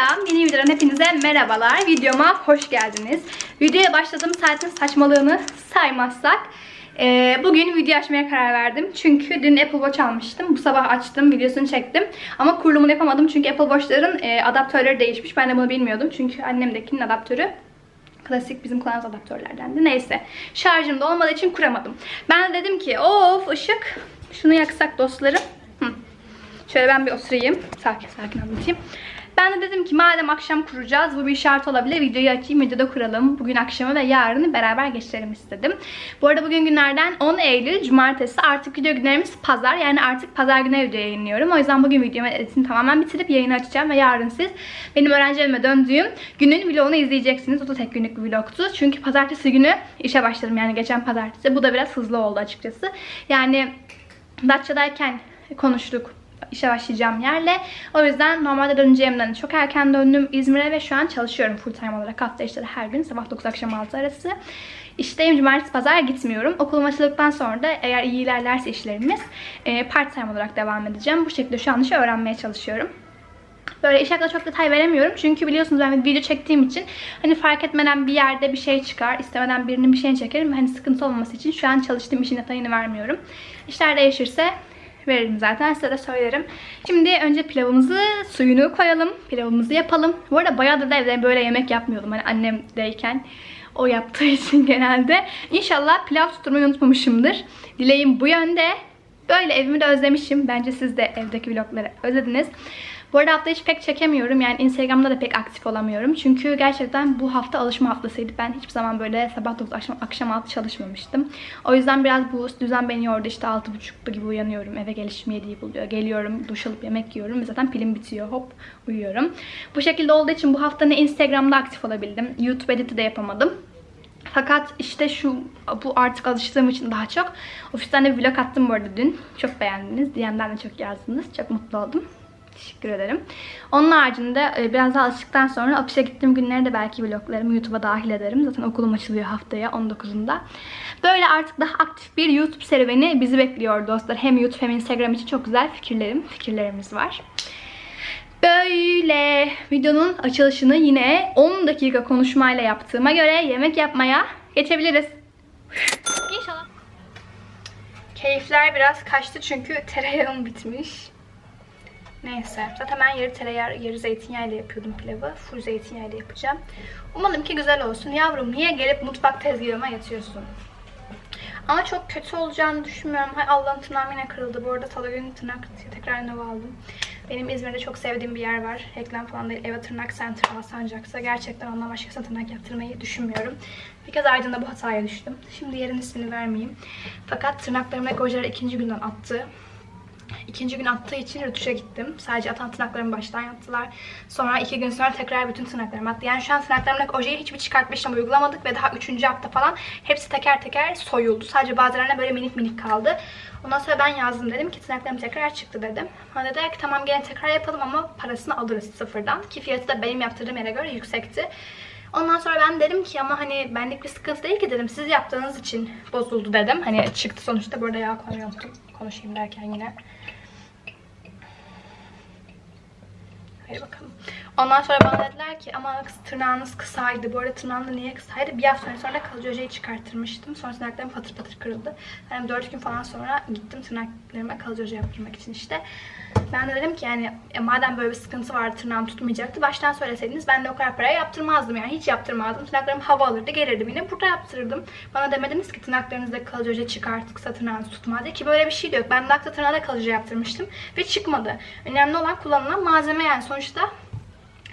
Selam, yeni videodan hepinize merhabalar. Videoma hoş geldiniz. Videoya başladığım saatin saçmalığını saymazsak e, bugün video açmaya karar verdim. Çünkü dün Apple Watch almıştım. Bu sabah açtım, videosunu çektim. Ama kurulumunu yapamadım çünkü Apple Watch'ların e, adaptörleri değişmiş. Ben de bunu bilmiyordum. Çünkü annemdekinin adaptörü Klasik bizim kullandığımız adaptörlerdendi. Neyse. Şarjım da olmadığı için kuramadım. Ben de dedim ki of ışık. Şunu yaksak dostlarım. Hı. Şöyle ben bir oturayım. Sakin sakin anlatayım. Ben de dedim ki madem akşam kuracağız bu bir şart olabilir. Videoyu açayım videoda kuralım. Bugün akşamı ve yarını beraber geçirelim istedim. Bu arada bugün günlerden 10 Eylül Cumartesi. Artık video günlerimiz pazar. Yani artık pazar günü video yayınlıyorum. O yüzden bugün videomu editini tamamen bitirip yayını açacağım. Ve yarın siz benim öğrenci evime döndüğüm günün vlogunu izleyeceksiniz. O da tek günlük bir vlogtu. Çünkü pazartesi günü işe başladım. Yani geçen pazartesi. Bu da biraz hızlı oldu açıkçası. Yani Datça'dayken konuştuk işe başlayacağım yerle. O yüzden normalde döneceğimden çok erken döndüm İzmir'e ve şu an çalışıyorum full time olarak. Hafta içleri her gün sabah 9 akşam 6 arası. İşteyim cumartesi pazar gitmiyorum. Okulum açıldıktan sonra da eğer iyi ilerlerse işlerimiz e, part time olarak devam edeceğim. Bu şekilde şu an işi öğrenmeye çalışıyorum. Böyle iş hakkında çok detay veremiyorum. Çünkü biliyorsunuz ben video çektiğim için hani fark etmeden bir yerde bir şey çıkar. istemeden birinin bir şeyini çekerim. Hani sıkıntı olmaması için şu an çalıştığım işin detayını vermiyorum. İşler değişirse veririm zaten size de söylerim. Şimdi önce pilavımızı suyunu koyalım. Pilavımızı yapalım. Bu arada bayağıdır da evde böyle yemek yapmıyordum. Hani annemdeyken o yaptığı için genelde. İnşallah pilav tutturmayı unutmamışımdır. Dileğim bu yönde. Böyle evimi de özlemişim. Bence siz de evdeki vlogları özlediniz. Bu arada hafta hiç pek çekemiyorum. Yani Instagram'da da pek aktif olamıyorum. Çünkü gerçekten bu hafta alışma haftasıydı. Ben hiçbir zaman böyle sabah 9 akşam, akşam 6 çalışmamıştım. O yüzden biraz bu düzen beni yordu. İşte 6.30 gibi uyanıyorum. Eve gelişim 7'yi buluyor. Geliyorum, duş alıp yemek yiyorum. Zaten pilim bitiyor. Hop uyuyorum. Bu şekilde olduğu için bu hafta ne Instagram'da aktif olabildim. YouTube editi de yapamadım. Fakat işte şu bu artık alıştığım için daha çok. Ofisten de vlog attım bu arada dün. Çok beğendiniz. DM'den de çok yazdınız. Çok mutlu oldum. Teşekkür ederim. Onun haricinde e, biraz daha alıştıktan sonra ofise gittiğim günleri de belki vloglarımı YouTube'a dahil ederim. Zaten okulum açılıyor haftaya 19'unda. Böyle artık daha aktif bir YouTube serüveni bizi bekliyor dostlar. Hem YouTube hem Instagram için çok güzel fikirlerim, fikirlerimiz var. Böyle videonun açılışını yine 10 dakika konuşmayla yaptığıma göre yemek yapmaya geçebiliriz. İnşallah. Keyifler biraz kaçtı çünkü tereyağım bitmiş. Neyse. Zaten ben yarı tereyağı, yarı zeytinyağıyla yapıyordum pilavı. Full zeytinyağıyla yapacağım. Umarım ki güzel olsun. Yavrum niye gelip mutfak tezgahıma yatıyorsun? Ama çok kötü olacağını düşünmüyorum. Hay Allah'ım tırnağım yine kırıldı. Bu arada Talagön'ün tırnak tekrar nova aldım. Benim İzmir'de çok sevdiğim bir yer var. Reklam falan değil. Eva Tırnak Center Alsancak'ta. Gerçekten ondan başkasına tırnak yaptırmayı düşünmüyorum. Bir kez Aydın'da bu hataya düştüm. Şimdi yerin ismini vermeyeyim. Fakat tırnaklarımda gojeler ikinci günden attı. İkinci gün attığı için rötuşa gittim. Sadece atan tırnaklarımı baştan yaptılar. Sonra iki gün sonra tekrar bütün tırnaklarımı attı. Yani şu an tırnaklarımdaki ojeyi hiçbir çıkartma işlemi uygulamadık ve daha üçüncü hafta falan hepsi teker teker soyuldu. Sadece bazılarına böyle minik minik kaldı. Ondan sonra ben yazdım dedim ki tırnaklarım tekrar çıktı dedim. Bana dediler ki tamam gene tekrar yapalım ama parasını alırız sıfırdan. Ki fiyatı da benim yaptırdığım yere göre yüksekti. Ondan sonra ben dedim ki ama hani benlik bir sıkıntı değil ki dedim. Siz yaptığınız için bozuldu dedim. Hani çıktı sonuçta. Burada yağ unuttum. Konuşayım derken yine. Hadi bakalım. Ondan sonra bana dediler ki ama tırnağınız kısaydı. Bu arada tırnağım da niye kısaydı? Bir hafta sonra kalıcı ojeyi çıkarttırmıştım. Sonra tırnaklarım patır patır kırıldı. Yani 4 gün falan sonra gittim tırnaklarıma kalıcı oje yaptırmak için işte. Ben de dedim ki yani madem böyle bir sıkıntı vardı tırnağım tutmayacaktı. Baştan söyleseydiniz ben de o kadar paraya yaptırmazdım yani. Hiç yaptırmazdım. Tırnaklarım hava alırdı gelirdim yine burada yaptırırdım. Bana demediniz ki tırnaklarınızda kalıcı oje çıkarttıksa tırnağınız tutmaz diye. Ki böyle bir şey de yok. Ben dakta tırnağa kalıcı yaptırmıştım ve çıkmadı. Önemli olan kullanılan malzeme yani sonuçta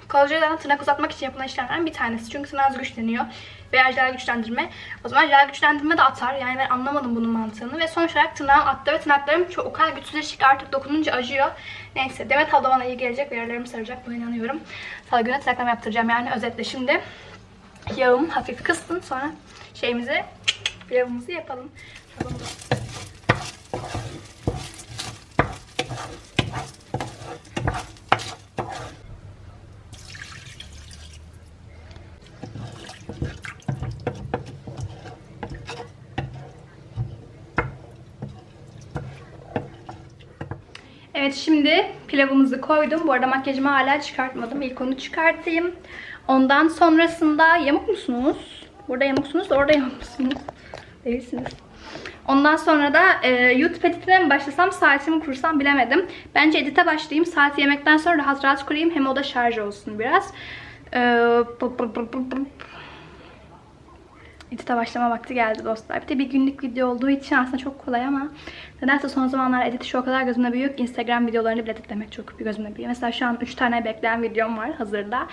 Kalıcıdan tırnak uzatmak için yapılan işlemlerden bir tanesi. Çünkü tırnağınız güçleniyor. Veya jel güçlendirme. O zaman jel güçlendirme de atar. Yani ben anlamadım bunun mantığını. Ve sonuç olarak tırnağım attı ve tırnaklarım çok o kadar güçsüzleşik artık dokununca acıyor. Neyse Demet abla bana iyi gelecek ve yerlerimi saracak. Buna inanıyorum. Salı günü tırnaklarımı yaptıracağım. Yani özetle şimdi yağım hafif kıstın. Sonra şeyimizi pilavımızı yapalım. Şöyle Evet şimdi pilavımızı koydum. Bu arada makyajımı hala çıkartmadım. İlk onu çıkartayım. Ondan sonrasında yamuk musunuz? Burada yamuksunuz, orada yamuk musunuz? Değilsiniz. Ondan sonra da e, YouTube editine mi başlasam, saatimi kursam bilemedim. Bence edite başlayayım. Saati yemekten sonra rahat rahat kurayım. Hem o da şarj olsun biraz. E, Edite başlama vakti geldi dostlar. Bir de bir günlük video olduğu için aslında çok kolay ama nedense son zamanlar edit işi o kadar gözüme büyük. Instagram videolarını bile editlemek çok bir gözüme büyüyor. Mesela şu an 3 tane bekleyen videom var hazırda.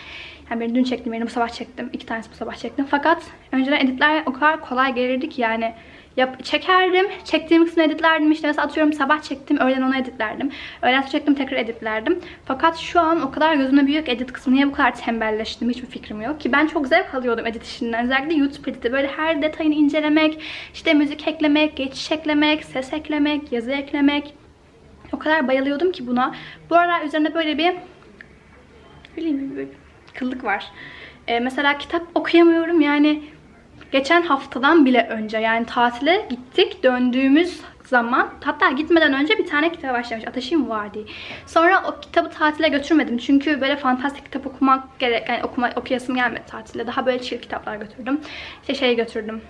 Yani birini dün çektim, birini bu sabah çektim. iki tanesi bu sabah çektim. Fakat önceden editler o kadar kolay gelirdi ki yani yap, çekerdim. Çektiğim kısmını editlerdim. İşte mesela atıyorum sabah çektim. Öğlen onu editlerdim. Öğlen çektim tekrar editlerdim. Fakat şu an o kadar gözüme büyük edit kısmı. Niye bu kadar tembelleştim hiçbir fikrim yok. Ki ben çok zevk alıyordum edit işinden. Özellikle YouTube editi. Böyle her detayını incelemek. işte müzik eklemek, geçiş eklemek, ses eklemek, yazı eklemek. O kadar bayılıyordum ki buna. Bu aralar üzerinde böyle bir bileyim bir kıllık var. Ee, mesela kitap okuyamıyorum yani geçen haftadan bile önce yani tatile gittik döndüğümüz zaman hatta gitmeden önce bir tane kitap başlamış Ateşim Vardı. Sonra o kitabı tatile götürmedim çünkü böyle fantastik kitap okumak gerek yani okuma, okuyasım gelmedi tatilde. Daha böyle chill kitaplar götürdüm. İşte şey götürdüm.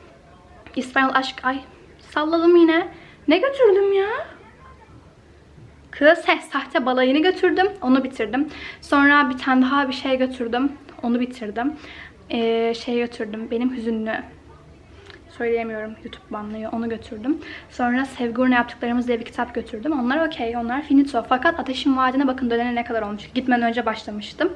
İspanyol aşk ay salladım yine. Ne götürdüm ya? Kız ses sahte balayını götürdüm. Onu bitirdim. Sonra bir tane daha bir şey götürdüm. Onu bitirdim. Ee, şey götürdüm. Benim hüzünlü. Söyleyemiyorum. YouTube banlıyor. Onu götürdüm. Sonra Sevgi Uğruna yaptıklarımız diye bir kitap götürdüm. Onlar okey. Onlar finito. Fakat Ateşin Vaadi'ne bakın dönene ne kadar olmuş. Gitmeden önce başlamıştım.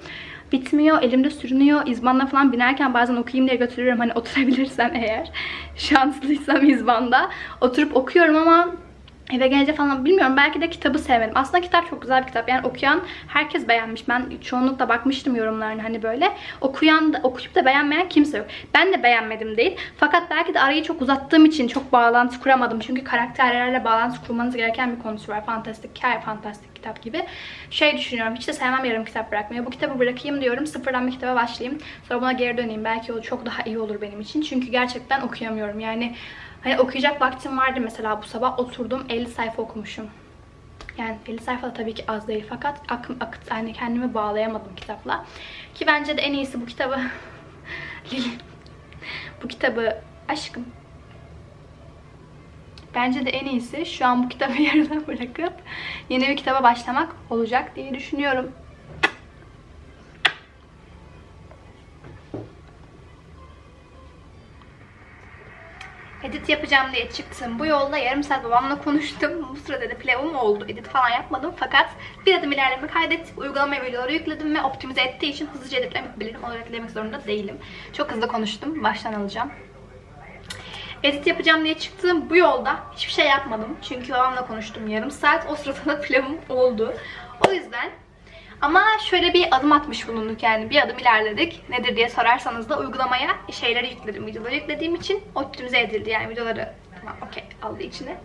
Bitmiyor. Elimde sürünüyor. İzbanla falan binerken bazen okuyayım diye götürüyorum. Hani oturabilirsem eğer. Şanslıysam İzban'da. Oturup okuyorum ama Eve gelince falan bilmiyorum belki de kitabı sevmedim. Aslında kitap çok güzel bir kitap. Yani okuyan herkes beğenmiş. Ben çoğunlukla bakmıştım yorumlarına hani böyle. Okuyan da, okuyup da beğenmeyen kimse yok. Ben de beğenmedim değil. Fakat belki de arayı çok uzattığım için çok bağlantı kuramadım. Çünkü karakterlerle bağlantı kurmanız gereken bir konusu var. Fantastik hikaye, fantastik kitap gibi. Şey düşünüyorum. Hiç de sevmem yarım kitap bırakmayı. Bu kitabı bırakayım diyorum. Sıfırdan bir kitaba başlayayım. Sonra buna geri döneyim. Belki o çok daha iyi olur benim için. Çünkü gerçekten okuyamıyorum. Yani Hani okuyacak vaktim vardı mesela bu sabah oturdum 50 sayfa okumuşum. Yani 50 sayfa da tabii ki az değil fakat akım akıt yani kendimi bağlayamadım kitapla. Ki bence de en iyisi bu kitabı bu kitabı aşkım. Bence de en iyisi şu an bu kitabı yarıda bırakıp yeni bir kitaba başlamak olacak diye düşünüyorum. Edit yapacağım diye çıktım. Bu yolda yarım saat babamla konuştum. Bu sırada da pilavım oldu. Edit falan yapmadım. Fakat bir adım ilerleme kaydettik. Uygulamaya videoları yükledim ve optimize ettiği için hızlıca editlemek bilirim. Onu editlemek zorunda değilim. Çok hızlı konuştum. Baştan alacağım. Edit yapacağım diye çıktım. Bu yolda hiçbir şey yapmadım. Çünkü babamla konuştum yarım saat. O sırada da pilavım oldu. O yüzden ama şöyle bir adım atmış bulunduk yani bir adım ilerledik. Nedir diye sorarsanız da uygulamaya şeyleri yükledim. Videoları yüklediğim için optimize edildi yani videoları tamam okey aldı içine.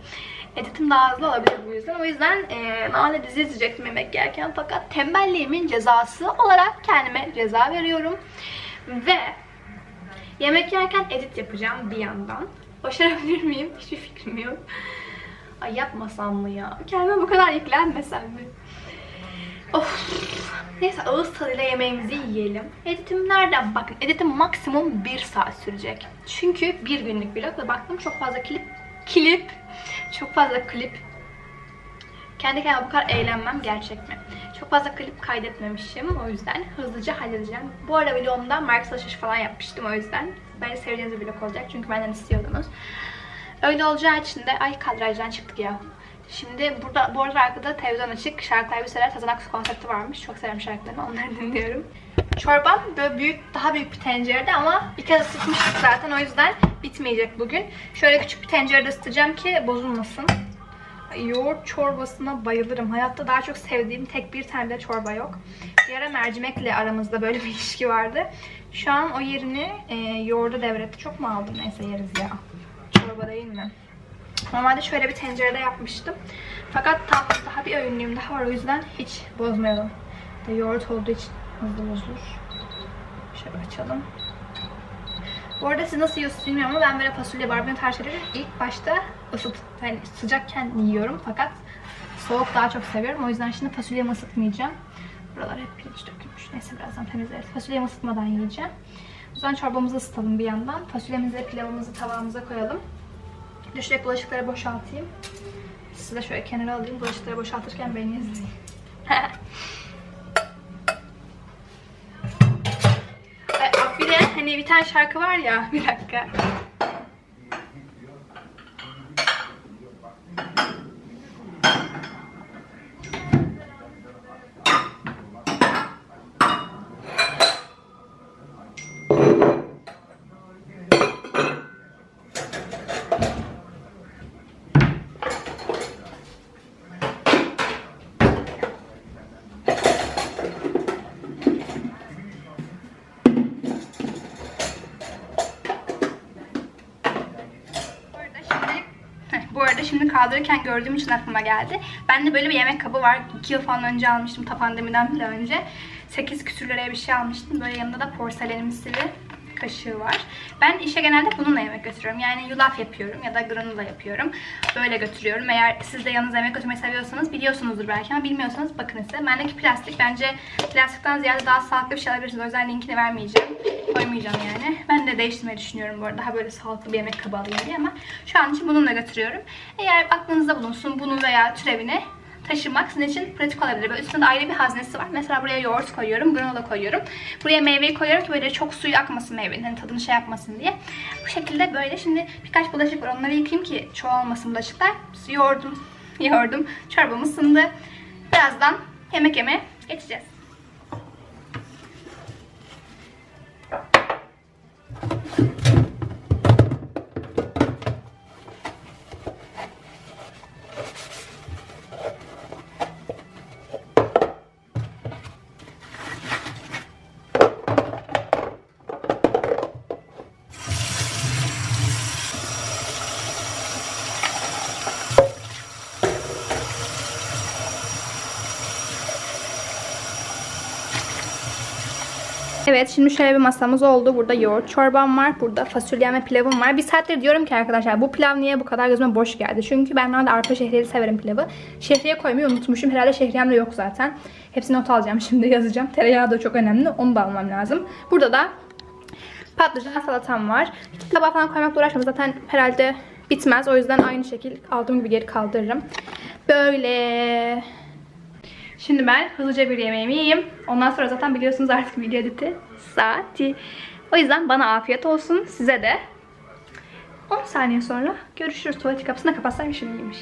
Editim daha hızlı olabilir bu yüzden. O yüzden e, normalde dizi izleyecektim yemek yerken fakat tembelliğimin cezası olarak kendime ceza veriyorum. Ve yemek yerken edit yapacağım bir yandan. Başarabilir miyim? Hiçbir fikrim yok. Ay yapmasam mı ya? Kendime bu kadar yüklenmesem mi? Of. Neyse ağız tadıyla yemeğimizi yiyelim. Editim nereden? Bakın editim maksimum 1 saat sürecek. Çünkü bir günlük vlog ve baktım çok fazla klip klip çok fazla klip kendi kendime bu kadar eğlenmem gerçek mi? Çok fazla klip kaydetmemişim. O yüzden hızlıca halledeceğim. Bu ara vlogumda marka alışveriş falan yapmıştım o yüzden. Bence seveceğiniz bir vlog olacak. Çünkü benden istiyordunuz. Öyle olacağı için de ay kadrajdan çıktık ya. Şimdi burada bu arada arkada televizyon açık. Şarkılar bir sefer Sezen Aksu konsepti varmış. Çok severim şarkılarını. Onları dinliyorum. Çorbam böyle büyük, daha büyük bir tencerede ama bir kez ısıtmıştık zaten. O yüzden bitmeyecek bugün. Şöyle küçük bir tencerede ısıtacağım ki bozulmasın. Yoğurt çorbasına bayılırım. Hayatta daha çok sevdiğim tek bir tane de çorba yok. Bir ara mercimekle aramızda böyle bir ilişki vardı. Şu an o yerini e, yoğurda devretti. Çok mu aldım? Neyse yeriz ya. Çorba değil mi? Normalde şöyle bir tencerede yapmıştım. Fakat tam daha bir öğünlüğüm daha var. O yüzden hiç bozmayalım. De yoğurt olduğu için hızlı bozulur. Şöyle açalım. Bu arada siz nasıl yiyorsunuz bilmiyorum ama ben böyle fasulye, barbunya tarzı şeyleri ilk başta ısıt, yani sıcakken yiyorum fakat Soğuk daha çok seviyorum. O yüzden şimdi fasulyemi ısıtmayacağım. Buralar hep pirinç dökülmüş. Neyse birazdan temizleriz. Fasulyemi ısıtmadan yiyeceğim. O zaman çorbamızı ısıtalım bir yandan. Fasulyemizi pilavımızı tavamıza koyalım. Düşecek bulaşıkları boşaltayım. Sizi de şöyle kenara alayım. Bulaşıkları boşaltırken beni izleyin. Bir de hani bir tane şarkı var ya. Bir dakika. Bu arada şimdi kaldırırken gördüğüm için aklıma geldi. Bende böyle bir yemek kabı var. 2 yıl falan önce almıştım. Ta pandemiden bile önce. 8 küsür liraya bir şey almıştım. Böyle yanında da porselenimsi bir kaşığı var. Ben işe genelde bununla yemek götürüyorum. Yani yulaf yapıyorum ya da granola yapıyorum. Böyle götürüyorum. Eğer siz de yanınıza yemek götürmeyi seviyorsanız biliyorsunuzdur belki ama bilmiyorsanız bakın size. Bendeki plastik bence plastikten ziyade daha sağlıklı bir şey alabilirsiniz. O yüzden linkini vermeyeceğim. Koymayacağım yani. Ben de değiştirmeyi düşünüyorum bu arada. Daha böyle sağlıklı bir yemek kabı alayım diye ama şu an için bununla götürüyorum. Eğer aklınızda bulunsun bunu veya türevini taşımak sizin için pratik olabilir. Böyle üstünde ayrı bir haznesi var. Mesela buraya yoğurt koyuyorum, granola koyuyorum. Buraya meyveyi koyuyorum ki böyle çok suyu akmasın meyvenin. Hani tadını şey yapmasın diye. Bu şekilde böyle şimdi birkaç bulaşık var. Onları yıkayayım ki çoğalmasın bulaşıklar. Yoğurdum, yoğurdum. Çorbam ısındı. Birazdan yemek yemeye geçeceğiz. Evet şimdi şöyle bir masamız oldu. Burada yoğurt çorbam var. Burada fasulyem ve pilavım var. Bir saattir diyorum ki arkadaşlar bu pilav niye bu kadar gözüme boş geldi? Çünkü ben normalde arpa şehriyeli severim pilavı. Şehriye koymayı unutmuşum. Herhalde şehriyem de yok zaten. Hepsini not alacağım şimdi yazacağım. Tereyağı da çok önemli. Onu da almam lazım. Burada da patlıcan salatam var. İki tabağa falan koymakla uğraşmam. Zaten herhalde bitmez. O yüzden aynı şekil aldığım gibi geri kaldırırım. Böyle... Şimdi ben hızlıca bir yemeğimi yiyeyim. Ondan sonra zaten biliyorsunuz artık video editi saati. O yüzden bana afiyet olsun. Size de 10 saniye sonra görüşürüz. Tuvalet kapısını kapatsam şimdi iyiymiş.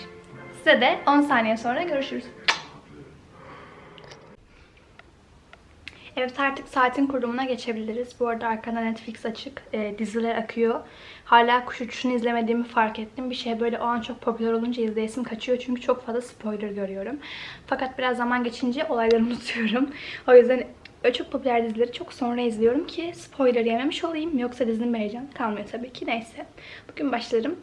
Size de 10 saniye sonra görüşürüz. Evet artık saatin kurulumuna geçebiliriz. Bu arada arkada Netflix açık. E, diziler akıyor. Hala kuş uçuşunu izlemediğimi fark ettim. Bir şey böyle o an çok popüler olunca izleyesim kaçıyor. Çünkü çok fazla spoiler görüyorum. Fakat biraz zaman geçince olayları unutuyorum. O yüzden çok popüler dizileri çok sonra izliyorum ki spoiler yememiş olayım. Yoksa dizinin bir heyecanı kalmıyor tabii ki. Neyse. Bugün başlarım.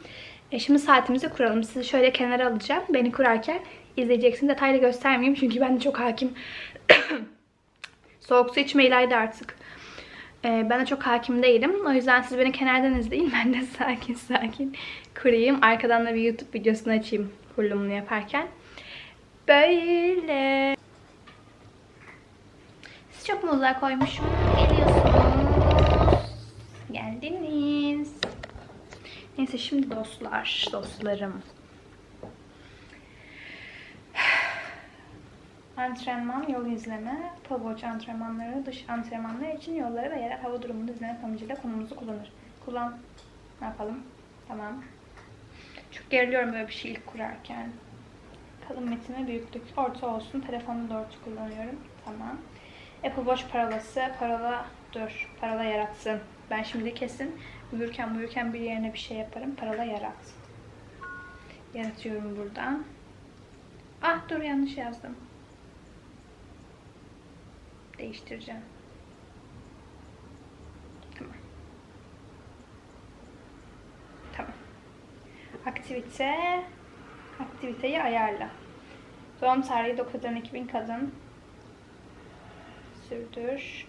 E, şimdi saatimizi kuralım. Sizi şöyle kenara alacağım. Beni kurarken izleyeceksin. Detaylı göstermeyeyim çünkü ben de çok hakim Soğuk su içme ilaydı artık. Ee, ben de çok hakim değilim. O yüzden siz beni kenardan izleyin. Ben de sakin sakin kurayım. Arkadan da bir YouTube videosunu açayım kurulumunu yaparken. Böyle. Siz çok mu koymuşum? Geliyorsunuz. Geldiniz. Neyse şimdi dostlar, dostlarım. Antrenman, yol izleme, pabuç antrenmanları, dış antrenmanlar için yolları ve yerel hava durumunu izlemek amacıyla konumuzu kullanır. Kullan. Ne yapalım? Tamam. Çok geriliyorum böyle bir şey ilk kurarken. Kalın metine büyüklük. Orta olsun. Telefonu da orta kullanıyorum. Tamam. Apple Watch paralası. Parola dur. Parola yaratsın. Ben şimdi kesin uyurken uyurken bir yerine bir şey yaparım. Parola yarat. Yaratıyorum buradan. Ah dur yanlış yazdım. Değiştireceğim. Tamam. Tamam. Aktivite. Aktiviteyi ayarla. Doğum tarihi 9 2000 kadın. Sürdür.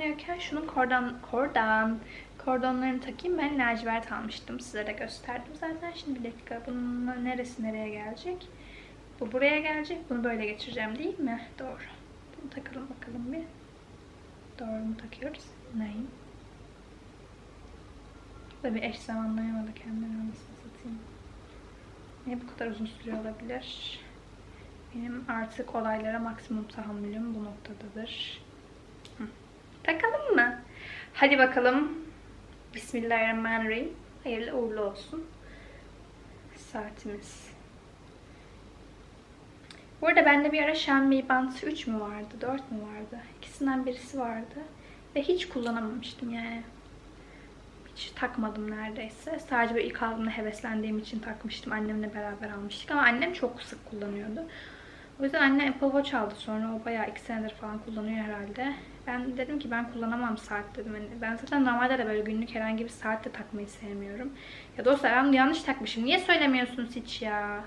Zamanlıyorken şunun kordan, kordan, kordonlarını takayım. Ben lacivert almıştım. Size de gösterdim zaten. Şimdi bir dakika. Bunun neresi nereye gelecek? Bu buraya gelecek. Bunu böyle geçireceğim değil mi? Doğru. Bunu takalım bakalım bir. Doğru mu takıyoruz? Neyim? Da bir eş zamanlayamadı kendini anasını satayım. Niye bu kadar uzun sürüyor olabilir? Benim artık olaylara maksimum tahammülüm bu noktadadır. Takalım mı? Hadi bakalım. Bismillahirrahmanirrahim. Hayırlı uğurlu olsun. Saatimiz. Bu arada bende bir ara Xiaomi Band 3 mü vardı, 4 mü vardı? İkisinden birisi vardı. Ve hiç kullanamamıştım yani. Hiç takmadım neredeyse. Sadece böyle ilk aldığımda heveslendiğim için takmıştım. Annemle beraber almıştık ama annem çok sık kullanıyordu. O yüzden anne Apple Watch aldı sonra. O bayağı 2 senedir falan kullanıyor herhalde. Ben dedim ki ben kullanamam saat dedim. Yani ben zaten normalde de böyle günlük herhangi bir saatte takmayı sevmiyorum. Ya dostlar ben yanlış takmışım. Niye söylemiyorsunuz hiç ya?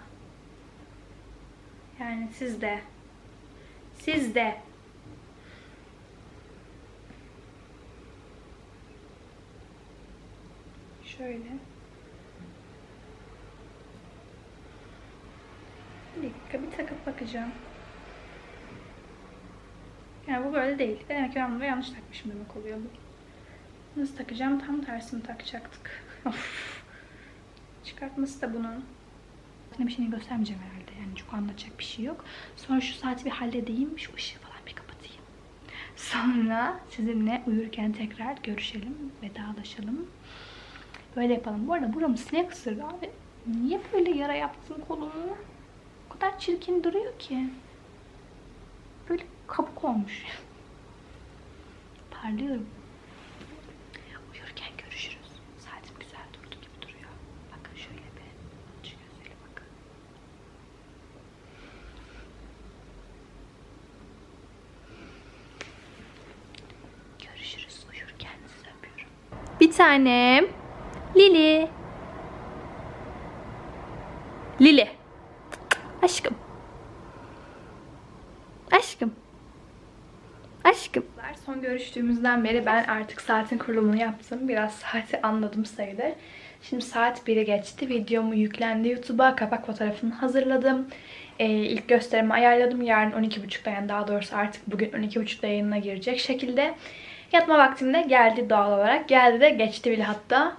Yani siz de. Siz de. Şöyle. Bir dakika bir takıp bakacağım. Yani bu böyle değil. Demek ki ben bunu yanlış takmışım demek oluyor bu. Nasıl takacağım? Tam tersini takacaktık. Çıkartması da bunun. Yine bir şeyini göstermeyeceğim herhalde. Yani çok anlatacak bir şey yok. Sonra şu saati bir halledeyim. Şu ışığı falan bir kapatayım. Sonra sizinle uyurken tekrar görüşelim. Vedalaşalım. Böyle yapalım. Bu arada buramı sinek ısırdı abi. Niye böyle yara yaptın kolumu? O kadar çirkin duruyor ki. Kabuk olmuş. Parlıyorum. Uyurken görüşürüz. Saatim güzel durdu gibi duruyor. Bakın şöyle bir. Aç gözleri bakın. Görüşürüz uyurken sizi öpüyorum. Bir tanem. Lili. Aşkım. Aşkım. Aşkım. Son görüştüğümüzden beri ben artık saatin kurulumunu yaptım. Biraz saati anladım sayılır. Şimdi saat 1'i geçti. Videomu yüklendi YouTube'a. Kapak fotoğrafını hazırladım. Ee, ilk gösterimi ayarladım. Yarın 12.30'da yani daha doğrusu artık bugün 12.30'da yayınına girecek şekilde. Yatma vaktimde geldi doğal olarak. Geldi de geçti bile hatta.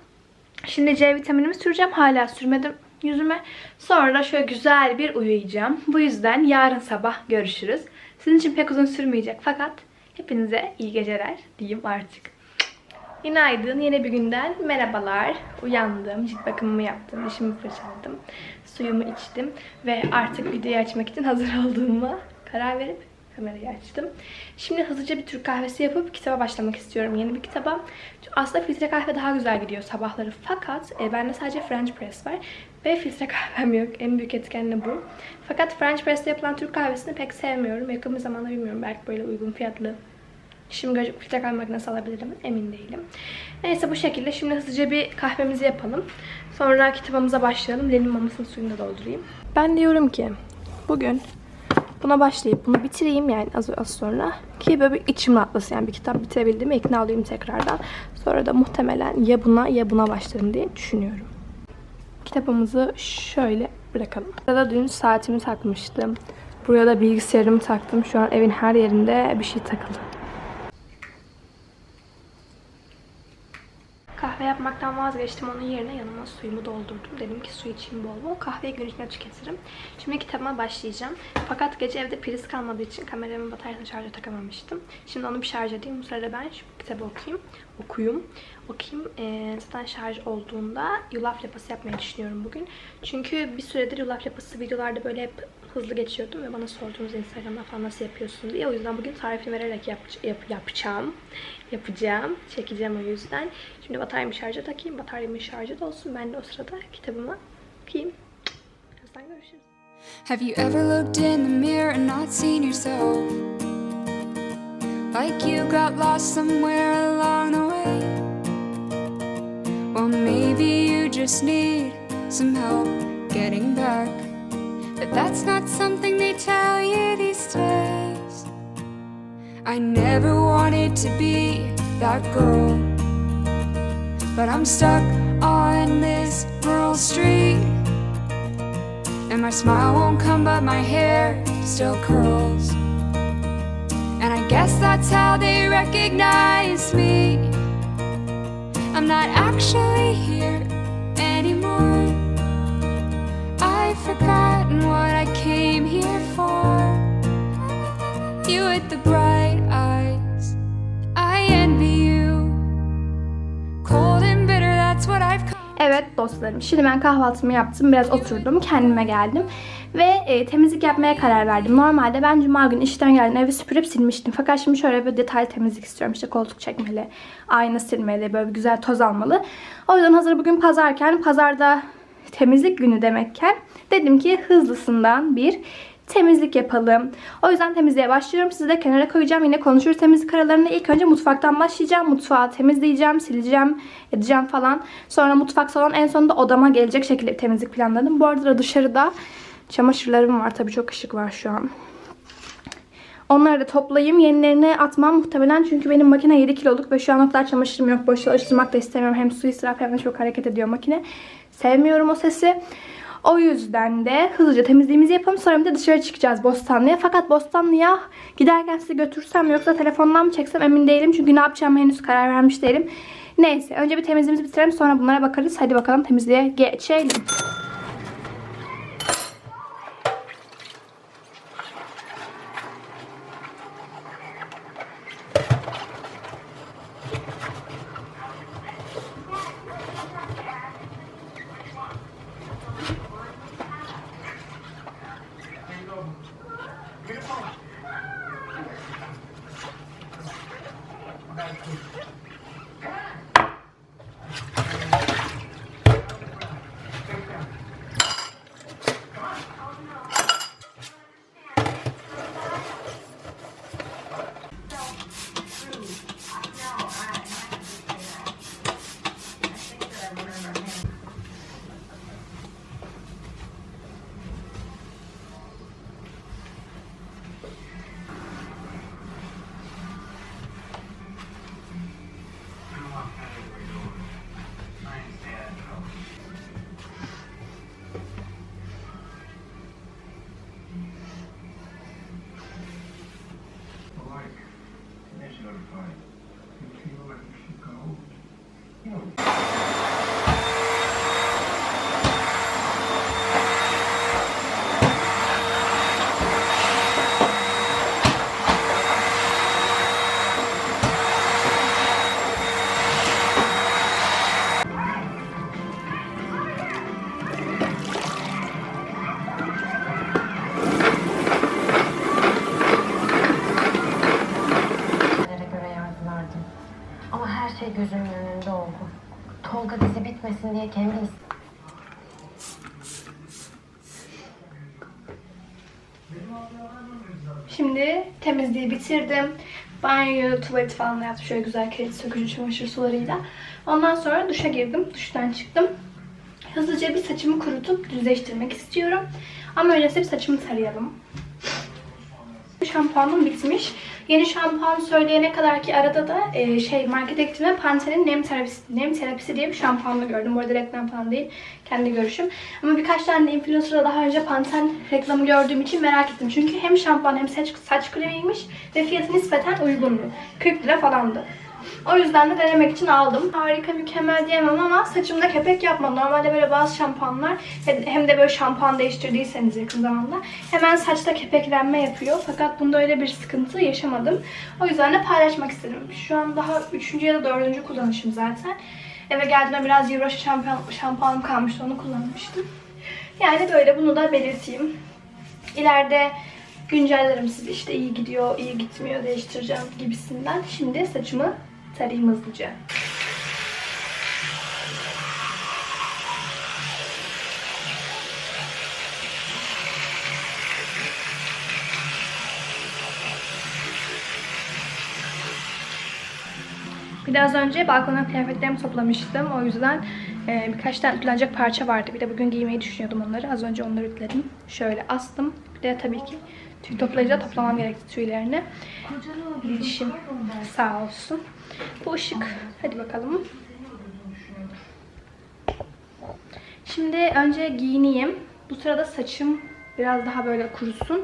Şimdi C vitaminimi süreceğim. Hala sürmedim yüzüme. Sonra şöyle güzel bir uyuyacağım. Bu yüzden yarın sabah görüşürüz. Sizin için pek uzun sürmeyecek fakat hepinize iyi geceler diyeyim artık. Günaydın. Yeni bir günden merhabalar. Uyandım. Cilt bakımımı yaptım. Dişimi fırçaladım. Suyumu içtim. Ve artık videoyu açmak için hazır olduğuma karar verip kamerayı açtım. Şimdi hızlıca bir Türk kahvesi yapıp kitaba başlamak istiyorum. Yeni bir kitaba. Aslında filtre kahve daha güzel gidiyor sabahları. Fakat e, bende sadece French press var. Ve filtre kahvem yok. En büyük etkenli bu. Fakat French press'te yapılan Türk kahvesini pek sevmiyorum. Yakın bir zamanda bilmiyorum. Belki böyle uygun fiyatlı Şimdi filtre kahve makinesi alabilirim. Emin değilim. Neyse bu şekilde. Şimdi hızlıca bir kahvemizi yapalım. Sonra kitabımıza başlayalım. Lenin mamasının suyunu da doldurayım. Ben diyorum ki bugün buna başlayıp bunu bitireyim yani az, az sonra. Ki böyle bir içim rahatlasın yani bir kitap bitirebildiğime ikna olayım tekrardan. Sonra da muhtemelen ya buna ya buna başlarım diye düşünüyorum. Kitabımızı şöyle bırakalım. Burada dün saatimi takmıştım. Buraya da bilgisayarımı taktım. Şu an evin her yerinde bir şey takılı. Kahve yapmaktan vazgeçtim. Onun yerine yanıma suyumu doldurdum. Dedim ki su içeyim bol bol. Kahveyi gün içinde tüketirim. Şimdi kitabıma başlayacağım. Fakat gece evde priz kalmadığı için kameramın bataryasını şarja takamamıştım. Şimdi onu bir şarj edeyim. Bu sırada ben şu kitabı okuyayım. Okuyum. Okuyayım. Ee, zaten şarj olduğunda yulaf lapası yapmayı düşünüyorum bugün. Çünkü bir süredir yulaf lapası videolarda böyle hep hızlı geçiyordum ve bana sordunuz Instagram'da falan nasıl yapıyorsun diye. O yüzden bugün tarifini vererek yap, yap, yapacağım. Yapacağım. Çekeceğim o yüzden. Şimdi bataryamı şarja takayım. Bataryamın şarjı da olsun. Ben de o sırada kitabımı okuyayım. Birazdan görüşürüz. Have you ever looked in the mirror and not seen yourself? Like you got lost somewhere along the way? Well, maybe you just need some help getting back. But that's not something they tell you these days. I never wanted to be that girl. But I'm stuck on this rural street. And my smile won't come, but my hair still curls. And I guess that's how they recognize me. I'm not actually here anymore. I've Evet dostlarım şimdi ben kahvaltımı yaptım biraz oturdum kendime geldim ve e, temizlik yapmaya karar verdim. Normalde ben cuma günü işten geldim evi süpürüp silmiştim fakat şimdi şöyle bir detaylı temizlik istiyorum işte koltuk çekmeli, ayna silmeli böyle bir güzel toz almalı. O yüzden hazır bugün pazarken pazarda temizlik günü demekken dedim ki hızlısından bir temizlik yapalım. O yüzden temizliğe başlıyorum. Sizi de kenara koyacağım. Yine konuşuruz temizlik aralarında. İlk önce mutfaktan başlayacağım. Mutfağı temizleyeceğim, sileceğim, edeceğim falan. Sonra mutfak salon en sonunda odama gelecek şekilde temizlik planladım. Bu arada da dışarıda çamaşırlarım var. Tabii çok ışık var şu an. Onları da toplayayım. Yenilerini atmam muhtemelen. Çünkü benim makine 7 kiloluk ve şu an o kadar çamaşırım yok. Boş çalıştırmak da istemiyorum. Hem su israfı hem de çok hareket ediyor makine. Sevmiyorum o sesi. O yüzden de hızlıca temizliğimizi yapalım. Sonra bir de dışarı çıkacağız Bostanlı'ya. Fakat Bostanlı'ya giderken sizi götürsem yoksa telefondan mı çeksem emin değilim. Çünkü ne yapacağımı henüz karar vermiş değilim. Neyse önce bir temizliğimizi bitirelim sonra bunlara bakarız. Hadi bakalım temizliğe geçelim. Bitirdim. Banyo, tuvalet falan yaptım. Şöyle güzel kireç sökücü çamaşır sularıyla. Ondan sonra duşa girdim. Duştan çıktım. Hızlıca bir saçımı kurutup düzleştirmek istiyorum. Ama öncesinde bir saçımı tarayalım. Şampuanım bitmiş. Yeni şampuan söyleyene kadar ki arada da e, şey markete gittim ve Pantene'in nem terapisi, nem terapisi diye bir şampuanını gördüm. Bu arada reklam falan değil. Kendi görüşüm. Ama birkaç tane influencer'da daha önce Pantene reklamı gördüğüm için merak ettim. Çünkü hem şampuan hem saç, saç kremiymiş ve fiyatı nispeten uygundu. 40 lira falandı. O yüzden de denemek için aldım. Harika mükemmel diyemem ama saçımda kepek yapma. Normalde böyle bazı şampuanlar hem de böyle şampuan değiştirdiyseniz yakın zamanda hemen saçta kepeklenme yapıyor. Fakat bunda öyle bir sıkıntı yaşamadım. O yüzden de paylaşmak istedim. Şu an daha 3. ya da 4. kullanışım zaten. Eve geldiğimde biraz Euro şampuan, şampuanım kalmıştı onu kullanmıştım. Yani böyle bunu da belirteyim. İleride güncellerim sizi işte iyi gidiyor, iyi gitmiyor, değiştireceğim gibisinden. Şimdi saçımı tarayayım hızlıca. Biraz önce balkona kıyafetlerimi toplamıştım. O yüzden e, birkaç tane ütülenecek parça vardı. Bir de bugün giymeyi düşünüyordum onları. Az önce onları ütüledim. Şöyle astım. Bir de tabii ki Tüy toplayıcıda toplamam gerekti tüylerini. Bilişim sağ olsun. Bu ışık. Hadi bakalım. Şimdi önce giyineyim. Bu sırada saçım biraz daha böyle kurusun.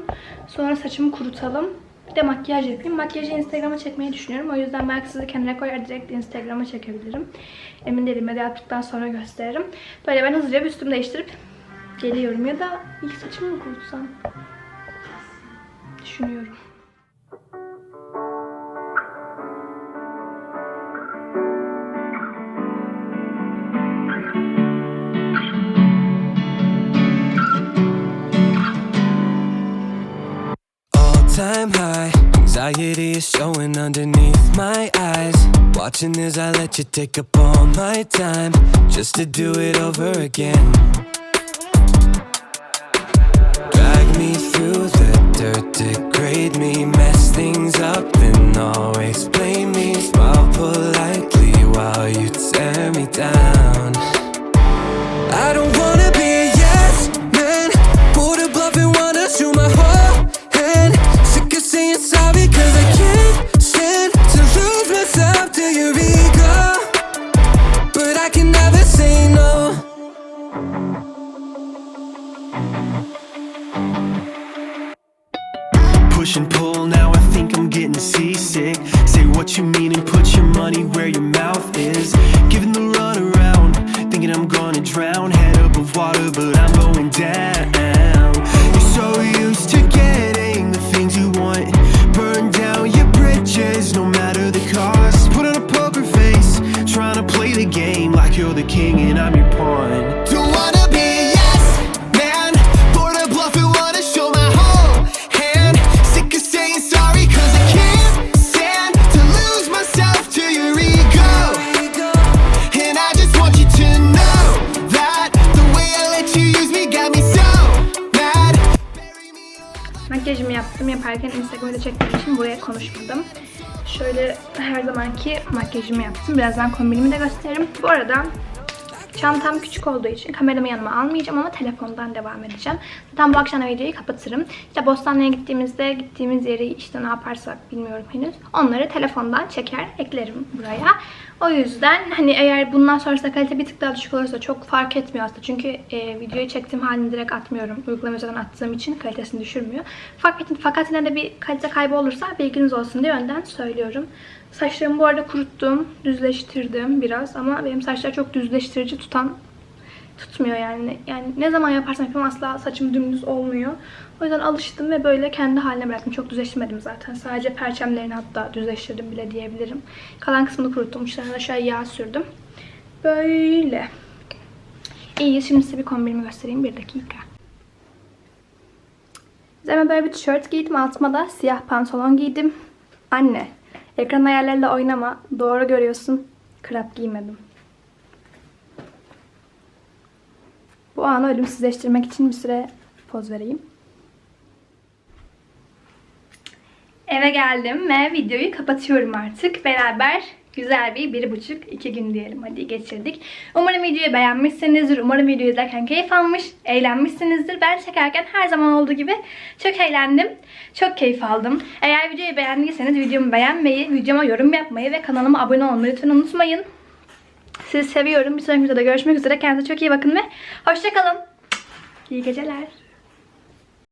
Sonra saçımı kurutalım. Bir de makyaj yapayım. Makyajı Instagram'a çekmeyi düşünüyorum. O yüzden belki sizi kenara koyar direkt Instagram'a çekebilirim. Emin değilim. Ya yaptıktan sonra gösteririm. Böyle ben hızlıca bir üstümü değiştirip geliyorum. Ya da ilk saçımı mı kurutsam? Düşünüyorum. Is showing underneath my eyes. Watching as I let you take up all my time just to do it over again. Drag me through the dirt, degrade me, mess things up, and always blame me. Smile politely while you tear me down. I don't Makyajımı yaptım. Yaparken Instagram'da çektiğim için buraya konuşmadım. Şöyle her zamanki makyajımı yaptım. Birazdan kombinimi de gösteririm. Bu arada çantam küçük olduğu için kameramı yanıma almayacağım ama telefondan devam edeceğim. Zaten bu akşam videoyu kapatırım. İşte Bostanlı'ya gittiğimizde gittiğimiz yeri işte ne yaparsak bilmiyorum henüz. Onları telefondan çeker eklerim buraya. O yüzden hani eğer bundan sonrasında kalite bir tık daha düşük olursa çok fark etmiyor aslında. Çünkü e, videoyu çektiğim halini direkt atmıyorum. Uygulama attığım için kalitesini düşürmüyor. Fakat, fakat yine de bir kalite kaybı olursa bilginiz olsun diye önden söylüyorum. Saçlarımı bu arada kuruttum, düzleştirdim biraz ama benim saçlar çok düzleştirici tutan tutmuyor yani. Yani ne zaman yaparsam yapayım asla saçım dümdüz olmuyor. O yüzden alıştım ve böyle kendi haline bıraktım. Çok düzleştirmedim zaten. Sadece perçemlerini hatta düzleştirdim bile diyebilirim. Kalan kısmını kuruttum. Uçlarına aşağı yağ sürdüm. Böyle. İyi şimdi size bir kombinimi göstereyim. Bir dakika. Üzerime böyle bir tişört giydim. Altıma da siyah pantolon giydim. Anne, ekran ayarlarıyla oynama. Doğru görüyorsun. Krap giymedim. Bu anı ölümsüzleştirmek için bir süre poz vereyim. Eve geldim ve videoyu kapatıyorum artık. Beraber güzel bir bir buçuk iki gün diyelim hadi geçirdik. Umarım videoyu beğenmişsinizdir. Umarım videoyu izlerken keyif almış, eğlenmişsinizdir. Ben çekerken her zaman olduğu gibi çok eğlendim. Çok keyif aldım. Eğer videoyu beğendiyseniz videomu beğenmeyi, videoma yorum yapmayı ve kanalıma abone olmayı lütfen unutmayın. Sizi seviyorum. Bir sonraki videoda görüşmek üzere. Kendinize çok iyi bakın ve hoşçakalın. İyi geceler.